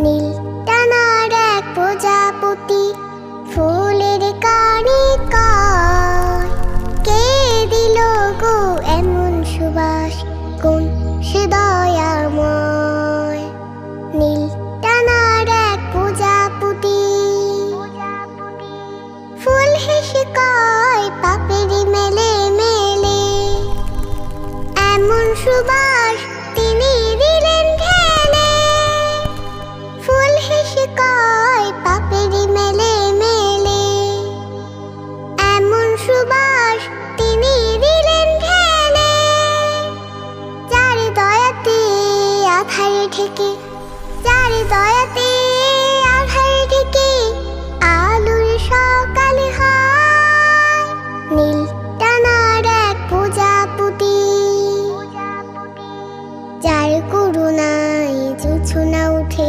নীল টানার এক প্রজাপতি ফুলের কানে কয়, কে দিল গো এমন সুবাস কোন সে দয়াময়? নীল টানার এক প্রজাপতি ফুল হেসে কয়, পাপেরি মেলে মেলে, এমন সুবাস সুবাস তিনি দিলেন ফেলে যার দয়াতে আধারে ঠেকে যার দয়াতে আধারে ঠেকে সকাল হয়। নীল টানার এক প্রজাপতি, যার করুণায় জুছুনা উঠে।